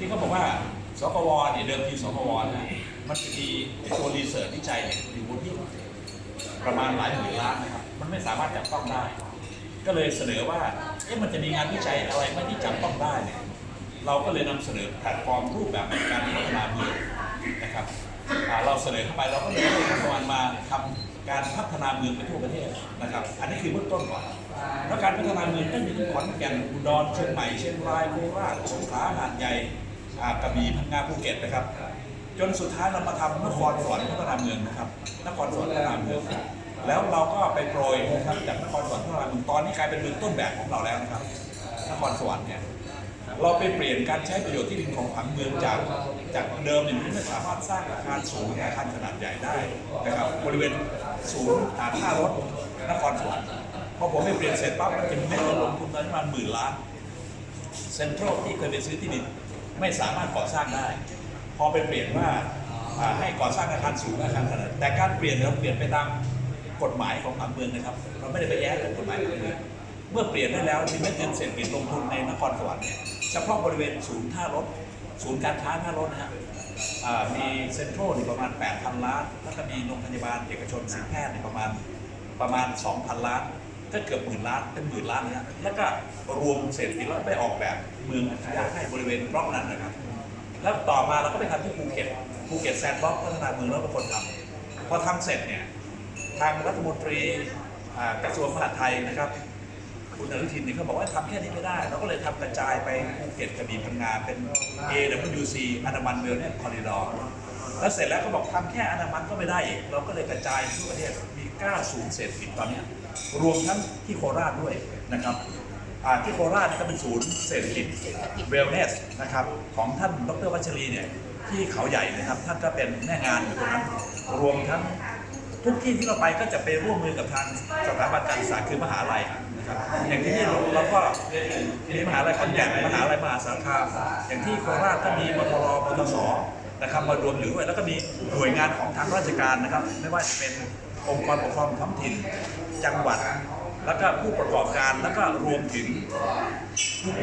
นี้เขาบอกว่าสกวเนี่ยเดิมทีสกวนะมันจะมีไอ้ตัวรีเสิร์ชวิจัยเนี่ยอยู่บนที่ประมาณหลายหมื่นล้านนะครับมันไม่สามารถจับต้องได้ ก็เลยเสนอว่าเอ๊ะมันจะมีงานวิจัยอะไรไหมที่จับต้องได้เนี่ยเราก็เลยนำเสนอแพลตฟอร์มรูปแบบการพัฒนาเมืองนะครับเราเสนอเข้าไปเราก็เลยได้ประมาณมาทำการพัฒนาเมืองไปทั่วประเทศนะครับ อันนี้คือเบื้องต้นก่อน แล้วการพัฒนาเมืองก็มีทั้งขอนแก่นอุดรเชียงใหม่เชียงรายโคราชสงขลาหาดใหญ่ กระบี่พังงาภูเก็ตนะครับ จนสุดท้ายเรามาทำนครสวรรค์พัฒนาเมืองนะครับ นครสวรรค์พัฒนาเมืองแล้วเราก็ไปโปรยนะครับจากนครสวรรค์พัฒนาเมืองตอนนี้กลายเป็นเมืองต้นแบบของเราแล้วนะครับ นครสวรรค์เนี่ยเราไปเปลี่ยนการใช้ประโยชน์ที่ดินของผังเมืองจากจากเดิมเนี่ยมันไม่สามารถสร้างอาคารสูงอาคารขนาดใหญ่ได้นะครับบริเวณศูนย์ฐานท่ารถนครสวรรค์พอผมไปเปลี่ยนเสร็จปั๊บมันจะมีเม็ดเงินลงทุนตอนประมาณหมื่นล้านเซ็นทรัลที่เคยไปซื้อที่ดิน ไม่สามารถก่อสร้างได้ พอไปเปลี่ยนว่าให้ก่อสร้างอาคารสูงอาคารขนาดแต่การเปลี่ยนเราเปลี่ยนไปตามกฎหมายของผังเมืองนะครับ เราไม่ได้ไปแย้งกับกฎหมายผังเมืองเมื่อเปลี่ยนได้แล้วมีเม็ดเงินเศรษฐกิจลงทุนในนครสวรรค์เนี่ยเฉพาะบริเวณศูนย์ท่ารถ ศูนย์การค้าท่ารถนะฮะมีเซ็นทรัลนี่ประมาณ 8,000 ล้าน แล้วก็มีโรงพยาบาลเอกชนสิงแพทย์นี่ประมาณประมาณ 2,000 ล้าน ก็เกือบหมื่นล้านเป็นหมื่นล้านนะฮะแล้วก็รวมเศรษฐกิจแล้วไปออกแบบเมืองอัจฉริยะให้บริเวณบล็อกนั้นนะครับ แล้วต่อมาเราก็ไปทำที่ภูเก็ตภูเก็ตแซนด์บ็อกซ์พัฒนาเมืองแล้วเป็นคนทำพอทำเสร็จเนี่ยทางรัฐมนตรีกระทรวงมหาดไทยนะครับ คุณอนุทินเนี่ยเขาบอกว่าทำแค่นี้ไม่ได้ เราก็เลยทำกระจายไปภูเก็ตกระบี่พังงาเป็น AWC อันดามันเวลเนี่ยคอริดอร์ แล้วเสร็จแล้วก็บอกทำแค่อนามันก็ไม่ได้อีกเราก็เลยกระจายทั่วประเทศมี9ศูนย์เศรษฐกิจตอนนี้รวมทั้งที่โคราชด้วยนะครับที่โคราชก็เป็นศูนย์เศรษฐกิจเวลเนสนะครับของท่านดรวัชรีเนี่ยที่เขาใหญ่นะครับท่านก็เป็นแม่งานอยู่ตรงนั้นรวมทั้งทุกที่ที่เราไปก็จะไปร่วมมือกับทางสถาบันการศึกษาคือมหาลัยนะครับอย่างที่นี่เราเราก็มีมหาลัยขอนแก่นมหาลัยมหาสารคามอย่างที่โคราชก็มีมทรมทส นะครับมารวมอยู่ด้วยแล้วก็มีหน่วยงานของทางราชการนะครับ ไม่ว่าจะเป็นองค์กรปกครองท้องถิ่นจังหวัด แล้วก็ผู้ประกอบการแล้วก็รวมถึง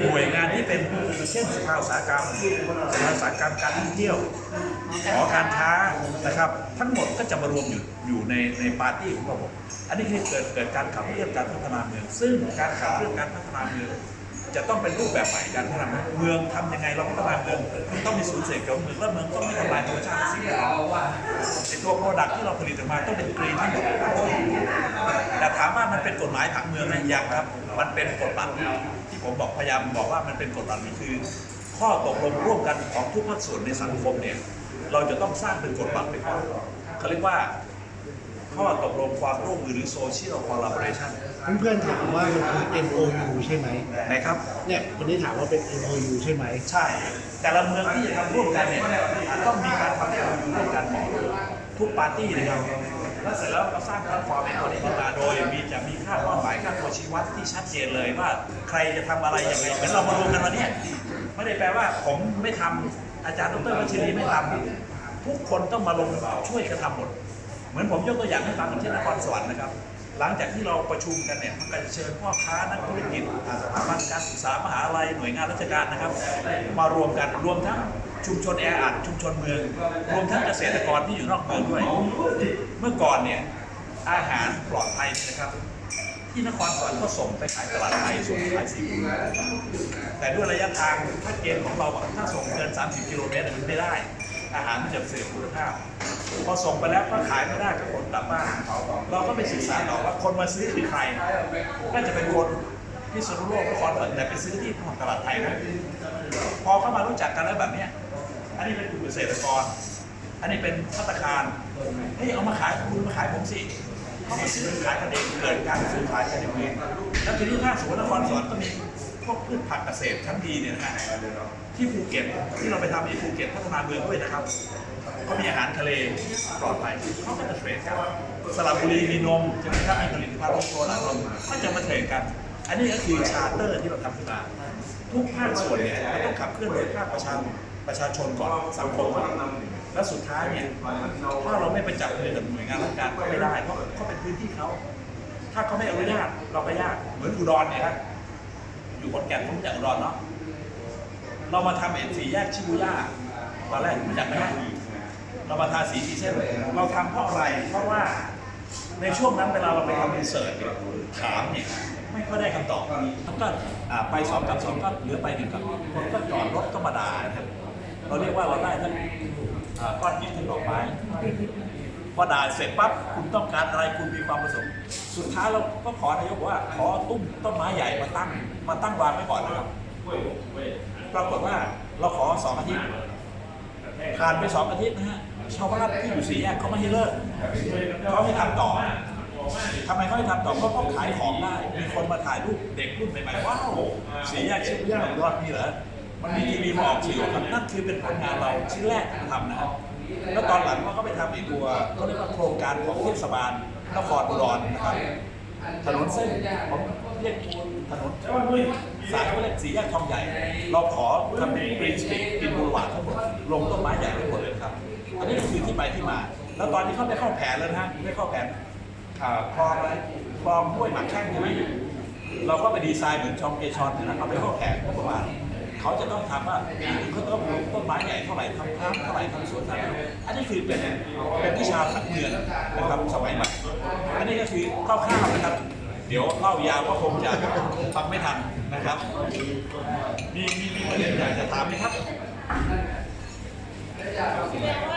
หน่วยงานที่เป็นเช่นสภาอุตสาหกรรมสภาอุตสาหกรรมการท่องเที่ยวหอการค้านะครับ ทั้งหมดก็จะมารวมอยู่อยู่ในในปาร์ตี้ของเราผมอันนี้คือเกิดเกิดการขับเคลื่อนการพัฒนาเมือง ซึ่งการขับเคลื่อนการพัฒนาเมือง จะต้องเป็นรูปแบบใหม่การพัฒนาเมืองเมืองทำยังไงเราพัฒนาเมืองต้องมีศูนย์เสกของเมืองแล้วเมืองต้องไม่ทำลายธรรมชาติสิ่งแวดล้อมไอตัวโปรดักที่เราผลิตออกมาต้องเป็นกรีนทั้งหมดแต่ถามว่ามันเป็นกฎหมายผังเมืองไหมยังครับ มันเป็นกฎบัตรที่ผมบอกพยายามบอกว่ามันเป็นกฎบัตรนี่คือ ข้อตกลงร่วมกันของทุกภาคส่วนในสังคมเนี่ยเราจะต้องสร้างเป็นกฎบัตรไปก่อนเขาเรียกว่า ข้อตกลงความร่วมมือหรือ social collaboration เพื่อนๆถามว่ามันคือ MOU ใช่ไหมนะครับ เนี่ยคนนี้ถามว่าเป็น MOU ใช่ไหม ใช่ แต่ละเมืองที่จะทำร่วมกันเนี่ยต้องมีการทำร่วมกันทุกปาร์ตี้นะครับแล้วเสร็จแล้วก็สร้างแพลตฟอร์มในตัวนี้ขึ้นมาโดย มีจะมีค่าเป้าหมายค่าตัวชี้วัดที่ชัดเจนเลยว่าใครจะทำอะไรยังไงเหมือนเรามารวมกันวันเนี้ยไม่ได้แปลว่าผมไม่ทำอาจารย์ดรวัชรีไม่ทำทุกคนต้องมาลงช่วยกันทำหมดเห มือนผมยกตัวอย่างให้ฟังอย่างเช่นนครสวรรค์นะครับ หลังจากที่เราประชุมกันเนี่ยมันก็จะเชิญพ่อค้านักธุรกิจสถาบันการศึกษามหาลัยหน่วยงานราชการนะครับ มารวมกันรวมทั้งชุมชนแออัดชุมชนเมือง รวมทั้งเกษตรกรที่อยู่นอกเมืองด้วย เมื่อก่อนเนี่ยอาหารปลอดภัยนะครับ ที่นครสวรรค์ก็ส่งไปขายตลาดไทยส่งขายซีฟูแต่ด้วยระยะทางถ้าเกณฑ์ของเราถ้าส่งเกิน 30 กิโลเมตรมันไม่ได้ อาหารมันจะเสื่อมคุณภาพ พอส่งไปแล้วก็ขายไม่ได้ก็คนกลับบ้านเราก็ไปศึกษาต่อว่าคนมาซื้อคือใครก็จะเป็นคนที่สุนทรโลกนครสวรรค์แต่ไปซื้อที่ตลาดไทยนะพอเข้ามารู้จักกันแล้วแบบเนี้ยอันนี้เป็นกลุ่มเกษตรกร อันนี้เป็นพัตตาคารเฮ้ยเอามาขายคุณมาขายผมสิเขามาซื้อขายกันเองเกิดการซื้อขายกันเองแล้วทีนี้ถ้าสมมตินครสวรรค์ก็มี พวกพืชผักเกษตรชั้นดีเนี่ยนะฮะที่ภูเก็ตที่เราไปทำที่ภูเก็ตพัฒนาเมืองด้วยนะครับก็มีอาหารทะเลปลอดภัยเขาก็จะเทรดกันสระบุรีมีนมใช่ไหมครับมีผลิตภัณฑ์โซนอารมก็จะมาเทรดกัน อันนี้ก็คือชาร์เตอร์ที่เราทำขึ้นมาทุกภาคส่วนเนี่ยเราต้องขับเคลื่อนโดยภาคประชาประชาชนก่อนสังคมก่อนแล้วสุดท้ายเนี่ยถ้าเราไม่ไปจับมือกับหน่วยงานราชการก็ไม่ได้เพราะเขาเป็นพื้นที่เขาถ้าเขาไม่อนุญาตเราก็ยากเหมือนอุดรเนี่ยครับ อยู่ขอนแก่นผมจากอุดรเนาะเรามาทำเอ็นสีแยกชิบูย่าตอนแรกอยากไม่ได้เรามาทาสีสีเส้นเราทำเพราะอะไร เพราะว่าในช่วงนั้นเวลาเราไปทำรีเสิร์ชเนี่ยถามเนี่ยไม่ค่อยได้คำตอบมันก็ไปสองกับสองก็เหลือไปหนึ่งกับคนก็จอดรถก็มาด่านะครับเราเรียกว่าเราได้ทั้งก้อนหินทั้งดอกไม้ พอด่าเสร็จปั๊บคุณต้องการอะไรคุณมีความประสงค์ สุดท้ายเราก็ขอนายกว่าขอตุ้มต้นไม้ใหญ่มาตั้งมาตั้งวางไว้ก่อนนะครับปรากฏว่าเราขอสองอาทิตย์ผ่านไปสองอาทิตย์นะฮะชาวบ้านที่อยู่สี่แยกเขาไม่ให้เลิกเขาให้ทำต่อทำไมเขาให้ทำต่อเพราะเขาขายของได้มีคนมาถ่ายรูปเด็กรุ่นใหม่ๆว้าวสี่แยกชื่อย่ายอดนี่เหรอมันมีทีวีมาออกสื่อครับนั่นคือเป็นผลงานเราชิ้นแรกที่ทำนะครับ แล้วตอนหลังก็ไปทำอีกตัวเขาเรียกว่าโครงการของเทศบาลนครอุดรนะครับถนนเส้นผมเรียกถนนสายเขาเรียกสี่แยกทองใหญ่ เราขอทำเป็นกรีนสปีกินบูรวาดทั้งหมดลงต้นไม้ใหญ่ทั้งหมดเลยครับ อันนี้คือที่ไปที่มา แล้วตอนนี้เขาได้เข้าแผนแล้วนะได้เข้าแผนคลองอะไรคลองห้วยหมากแข้งใช่ไหมเราก็ไปดีไซน์เหมือนชองเกชอนนะเอาไปเข้าแผนประมาณ เขาจะต้องทำว่าเขาต้องปลูกต้นไม้ใหญ่เท่าไหร่ทำน้ำเท่าไหร่ทำสวนเท่าไหร่อันนี้คือเป็นเป็นวิชาผังเมืองนะครับสมัยใหม่อันนี้ก็คือคร่าวๆนะครับ เดี๋ยวเล่ายาวก็คงจะฟังไม่ทันนะครับมีมีมีประเด็นอยากจะถามไหมครับแสดงว่า